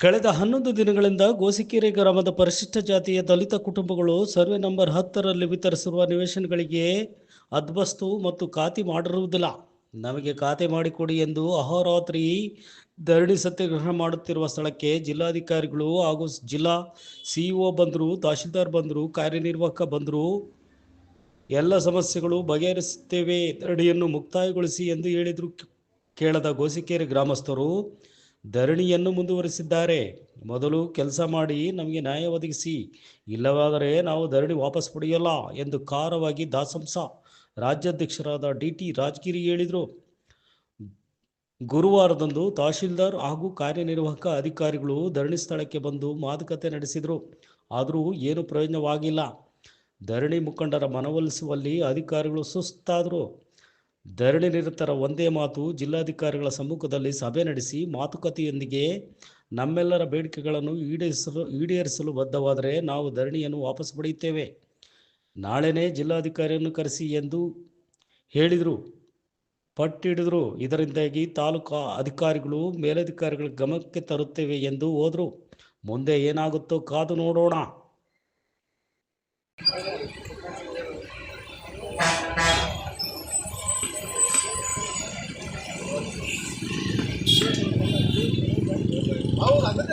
ಕಳೆದ ಹನ್ನೊಂದು ದಿನಗಳಿಂದ ಗೋಸಿಕೆರೆ ಗ್ರಾಮದ ಪರಿಶಿಷ್ಟ ಜಾತಿಯ ದಲಿತ ಕುಟುಂಬಗಳು ಸರ್ವೆ ನಂಬರ್ ಹತ್ತರಲ್ಲಿ ವಿತರಿಸಿರುವ ನಿವೇಶನಗಳಿಗೆ ಅದ್ಬಸ್ತು ಮತ್ತು ಖಾತೆ ಮಾಡಿರುವುದಿಲ್ಲ. ನಮಗೆ ಖಾತೆ ಮಾಡಿಕೊಡಿ ಎಂದು ಅಹೋರಾತ್ರಿ ಧರಣಿ ಸತ್ಯಾಗ್ರಹ ಮಾಡುತ್ತಿರುವ ಸ್ಥಳಕ್ಕೆ ಜಿಲ್ಲಾಧಿಕಾರಿಗಳು ಹಾಗೂ ಜಿಲ್ಲಾ ಸಿಇಒ ಬಂದರು, ತಹಶೀಲ್ದಾರ್ ಬಂದರು, ಕಾರ್ಯನಿರ್ವಾಹಕ ಬಂದರು. ಎಲ್ಲ ಸಮಸ್ಯೆಗಳು ಬಗೆಹರಿಸುತ್ತೇವೆ, ಧರಣಿಯನ್ನು ಮುಕ್ತಾಯಗೊಳಿಸಿ ಎಂದು ಹೇಳಿದರು, ಕೇಳದ ಗೋಸಿಕೆರೆ ಗ್ರಾಮಸ್ಥರು. ಧರಣಿಯನ್ನು ಮುಂದುವರಿಸಿದ್ದಾರೆ. ಮೊದಲು ಕೆಲಸ ಮಾಡಿ ನಮಗೆ ನ್ಯಾಯ ಒದಗಿಸಿ, ಇಲ್ಲವಾದರೆ ನಾವು ಧರಣಿ ವಾಪಸ್ ಪಡೆಯಲ್ಲ ಎಂದು ಖಾರವಾಗಿ ದಾಸಂಸ ರಾಜ್ಯಾಧ್ಯಕ್ಷರಾದ ಡಿ ಟಿ ರಾಜಗಿರಿ ಹೇಳಿದರು. ಗುರುವಾರದಂದು ತಹಶೀಲ್ದಾರ್ ಹಾಗೂ ಕಾರ್ಯನಿರ್ವಾಹಕ ಅಧಿಕಾರಿಗಳು ಧರಣಿ ಸ್ಥಳಕ್ಕೆ ಬಂದು ಮಾತುಕತೆ ನಡೆಸಿದರು. ಆದರೂ ಏನು ಪ್ರಯೋಜನವಾಗಿಲ್ಲ. ಧರಣಿ ಮುಖಂಡರ ಮನವೊಲಿಸುವಲ್ಲಿ ಅಧಿಕಾರಿಗಳು ಸುಸ್ತಾದರು. ಧರಣಿ ನಿರತರ ಒಂದೇ ಮಾತು ಜಿಲ್ಲಾಧಿಕಾರಿಗಳ ಸಮ್ಮುಖದಲ್ಲಿ ಸಭೆ ನಡೆಸಿ ಮಾತುಕತೆಯೊಂದಿಗೆ ನಮ್ಮೆಲ್ಲರ ಬೇಡಿಕೆಗಳನ್ನು ಈಡೇರಿಸಲು ಈಡೇರಿಸಲು ಬದ್ಧವಾದರೆ ನಾವು ಧರಣಿಯನ್ನು ವಾಪಸ್ ಪಡೆಯುತ್ತೇವೆ. ನಾಳೆನೇ ಜಿಲ್ಲಾಧಿಕಾರಿಯನ್ನು ಕರೆಸಿ ಎಂದು ಹೇಳಿದರು. ಪಟ್ಟಿಡಿದರು. ಇದರಿಂದಾಗಿ ತಾಲೂಕಾ ಅಧಿಕಾರಿಗಳು ಮೇಲಧಿಕಾರಿಗಳ ಗಮನಕ್ಕೆ ತರುತ್ತೇವೆ ಎಂದು ಹೋದರು. ಮುಂದೆ ಏನಾಗುತ್ತೋ ಕಾದು ನೋಡೋಣ.